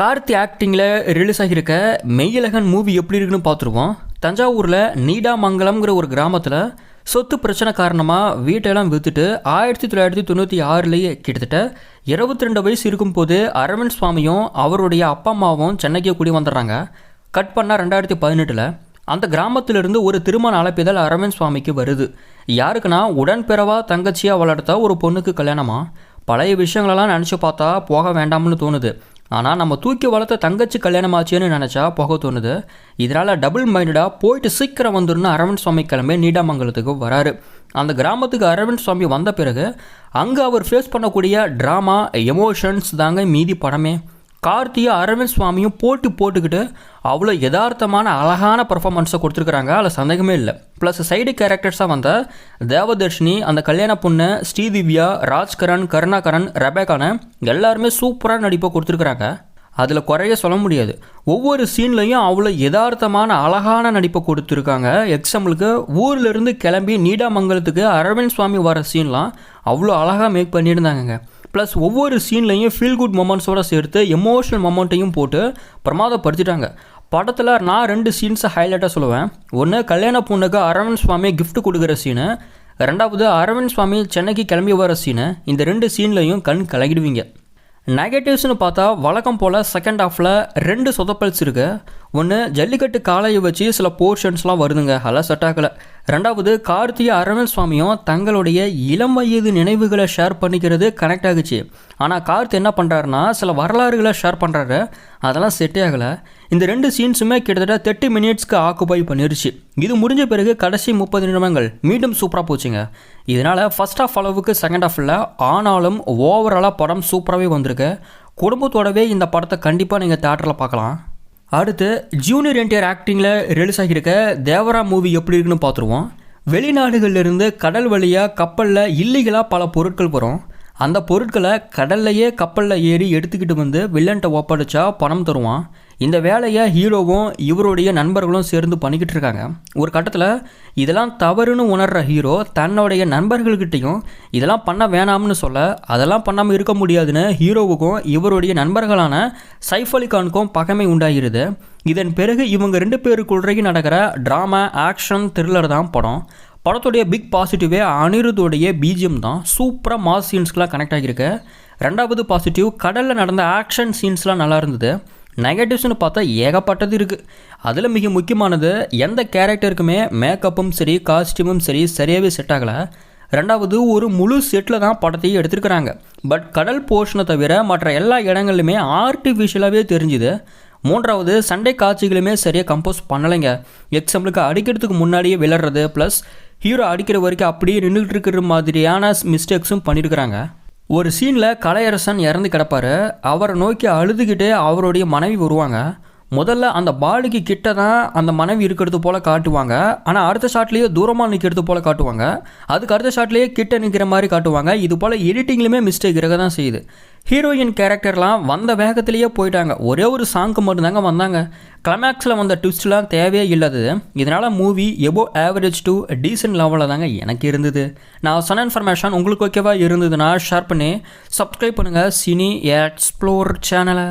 கார்த்தி ஆக்டிங்கில் ரிலீஸ் ஆகியிருக்க மெய்யழகன் மூவி எப்படி இருக்குன்னு பார்த்துருவோம். தஞ்சாவூரில் நீடாமங்கலம்ங்கிற ஒரு கிராமத்தில் சொத்து பிரச்சனை காரணமாக வீட்டெல்லாம் விற்றுட்டு ஆயிரத்தி தொள்ளாயிரத்தி தொண்ணூற்றி ஆறுலேயே கிட்டத்தட்ட இருபத்தி ரெண்டு வயசு இருக்கும்போது அரவிந்த் சுவாமியும் அவருடைய அப்பா அம்மாவும் சென்னைக்கு கூடி வந்துடுறாங்க. கட் பண்ணால் ரெண்டாயிரத்தி பதினெட்டில். அந்த கிராமத்திலிருந்து ஒரு திருமண அழைப்பிதழ் அரவிந்த் சுவாமிக்கு வருது. யாருக்குன்னா உடன்பிறவா தங்கச்சியாக வளர்த்த ஒரு பொண்ணுக்கு கல்யாணமா? பழைய விஷயங்களெல்லாம் நினச்சி பார்த்தா போக வேண்டாம்னு தோணுது. ஆனால் நம்ம தூக்கி வளர்த்த தங்கச்சி கல்யாணம் ஆச்சுன்னு நினச்சா போக தோணுது. இதனால் டபுள் மைண்டடாக போயிட்டு சீக்கிரம் வந்துருன்னு அரவிந்த் சுவாமி கிளம்பி நீடாமங்கலத்துக்கு வராரு. அந்த கிராமத்துக்கு அரவிந்த் சுவாமி வந்த பிறகு அங்கே அவர் ஃபேஸ் பண்ணக்கூடிய ட்ராமா எமோஷன்ஸ் தாங்க மீதி படமே. கார்த்தியும் அரவிந்த் சுவாமியும் போட்டி போட்டுக்கிட்டு அவ்வளோ யதார்த்தமான அழகான பர்ஃபாமன்ஸை கொடுத்துருக்குறாங்க. அதில் சந்தேகமே இல்லை. ப்ளஸ் சைடு கேரக்டர்ஸாக வந்த தேவதர்ஷினி அந்த கல்யாண பொண்ணு ஸ்ரீதிவ்யா ராஜ்கரன் கருணாகரன் ரெபேகான எல்லாருமே சூப்பராக நடிப்பை கொடுத்துருக்குறாங்க. அதில் குறைய சொல்ல முடியாது. ஒவ்வொரு சீன்லையும் அவ்வளோ யதார்த்தமான அழகான நடிப்பை கொடுத்துருக்காங்க. எக்ஸாம்பிளுக்கு ஊர்லேருந்து கிளம்பி நீடாமங்கலத்துக்கு அரவிந்த் சுவாமி வர சீன்லாம் அவ்வளோ அழகாக மேக் பண்ணியிருந்தாங்கங்க. ப்ளஸ் ஒவ்வொரு சீன்லையும் ஃபீல் குட் மொமெண்ட்ஸோடு சேர்த்து எமோஷனல் மொமெண்ட்டையும் போட்டு பிரமாதப்படுத்திட்டாங்க படத்தில் நான் ரெண்டு சீன்ஸை ஹைலைட்டாக சொல்லுவேன். ஒன்று கல்யாண பொண்ணுக்கு அரவிந்த் சுவாமி கிஃப்ட் கொடுக்குற சீனு ரெண்டாவது அரவிந்த் சுவாமி சென்னைக்கு கிளம்பி வர சீனு இந்த ரெண்டு சீன்லையும் கண் கலகிடுவீங்க நெகட்டிவ்ஸ்னு பார்த்தா வழக்கம் போல் செகண்ட் ஹாஃபில் ரெண்டு சொதப்பல்ஸ் இருக்குது ஒன்று ஜல்லிக்கட்டு காளையை வச்சு சில போர்ஷன்ஸ்லாம் வருதுங்க. அதெல்லாம் செட் ஆகலை. ரெண்டாவது கார்த்திய அரவிந்த் சுவாமியும் தங்களுடைய இளம் வயது நினைவுகளை ஷேர் பண்ணிக்கிறது கனெக்ட் ஆகுச்சு. ஆனால் கார்த் என்ன பண்ணுறாருன்னா சில வரலாறுகளை ஷேர் பண்ணுறாரு அதெல்லாம் செட்டே ஆகலை. இந்த ரெண்டு சீன்ஸுமே கிட்டத்தட்ட தேர்ட்டி மினிட்ஸ்க்கு ஆக்குபை பண்ணிருச்சு. இது முடிஞ்ச பிறகு கடைசி முப்பது நிமிடங்கள் மீண்டும் சூப்பராக போச்சுங்க. இதனால் ஃபர்ஸ்ட் ஆஃப் அளவுக்கு செகண்ட் ஆஃபில் ஆனாலும் ஓவராலாக படம் சூப்பராகவே வந்திருக்கு. குடும்பத்தோடவே இந்த படத்தை கண்டிப்பாக நீங்கள் தேட்டரில் பார்க்கலாம். அடுத்து ஜூனியர் என்டிஆர் ஆக்டிங்கில் ரிலீஸ் ஆகியிருக்க தேவரா மூவி எப்படி இருக்குன்னு பார்த்துருவோம். வெளிநாடுகளிலிருந்து கடல் வழியாக கப்பலில் இல்லீகலாக பல பொருட்கள் வரும். அந்த பொருட்களை கடல்லையே கப்பலில் ஏறி எடுத்துக்கிட்டு வந்து வில்லன்ட்ட ஒப்படைச்சா பணம் தருவான். இந்த வேலையை ஹீரோவும் இவருடைய நண்பர்களும் சேர்ந்து பண்ணிக்கிட்டு இருக்காங்க. ஒரு கட்டத்தில் இதெல்லாம் தவறுன்னு உணர்கிற ஹீரோ தன்னுடைய நண்பர்கள்கிட்டையும் இதெல்லாம் பண்ண வேணாம்னு சொல்ல அதெல்லாம் பண்ணாமல் இருக்க முடியாதுன்னு ஹீரோவுக்கும் இவருடைய நண்பர்களான சைஃப் அலி கானுக்கும் பகைமை உண்டாகிறது இதன் பிறகு இவங்க ரெண்டு பேருக்குள்ளே நடக்கிற ட்ராமா ஆக்ஷன் த்ரில்லர் தான் படம். படத்துடைய பிக் பாசிட்டிவே அனிருத்தோடைய பிஜிஎம் தான். சூப்பராக மாஸ் சீன்ஸ்க்கெலாம் கனெக்ட் ஆகியிருக்கு. ரெண்டாவது பாசிட்டிவ் கடலில் நடந்த ஆக்ஷன் சீன்ஸ்லாம் நல்லா இருந்தது. நெகட்டிவ்ஸ்னு பார்த்தா ஏகப்பட்டது இருக்குது அதில் மிக முக்கியமானது எந்த கேரக்டருக்குமே மேக்கப்பும் சரி காஸ்டியூமும் சரி சரியாகவே செட் ஆகலை. ரெண்டாவது ஒரு முழு செட்டில் தான் படத்தையும் எடுத்திருக்கிறாங்க. பட் கடல் போர்ஷனை தவிர மற்ற எல்லா இடங்கள்லையுமே ஆர்டிஃபிஷியலாகவே தெரிஞ்சுது. மூன்றாவது சண்டை காட்சிகளுமே சரியாக கம்போஸ் பண்ணலைங்க. எக்ஸாம்பிளுக்கு அடிக்கிறதுக்கு முன்னாடியே விளையாடுறது ப்ளஸ் ஹீரோ அடிக்கிற வரைக்கும் அப்படியே நின்றுட்டு இருக்கிற மாதிரியான மிஸ்டேக்ஸும் பண்ணியிருக்கிறாங்க ஒரு சீனில் கலையரசன் இறந்து கிடப்பாரு. அவரை நோக்கி அழுதுகிட்டே அவருடைய மனைவி வருவாங்க. முதல்ல அந்த பாலுக்கு கிட்ட தான் அந்த மனைவி இருக்கிறது போல் காட்டுவாங்க. ஆனால் அடுத்த ஷாட்லேயே தூரமாக நிற்கிறது போல் காட்டுவாங்க. அதுக்கு அடுத்த ஷாட்லேயே கிட்ட நிற்கிற மாதிரி காட்டுவாங்க. இது போல் எடிட்டிங்லையுமே மிஸ்டேக் இருக்க தான் செய்யுது. ஹீரோயின் கேரக்டர்லாம் வந்த வேகத்திலேயே போயிட்டாங்க. ஒரே ஒரு சாங்க்கு மட்டும்தாங்க வந்தாங்க. கிளைமேக்ஸில் வந்த ட்விஸ்ட்லாம் தேவையே இல்லாதது இதனால் movie above average to decent லெவலில் தாங்க எனக்கு இருந்தது. நான் சொன்ன இன்ஃபர்மேஷன் உங்களுக்கு ஓகேவா இருந்ததுன்னா ஷேர் பண்ணி சப்ஸ்கிரைப் பண்ணுங்கள் சினி எக்ஸ்ப்ளோர் சேனலை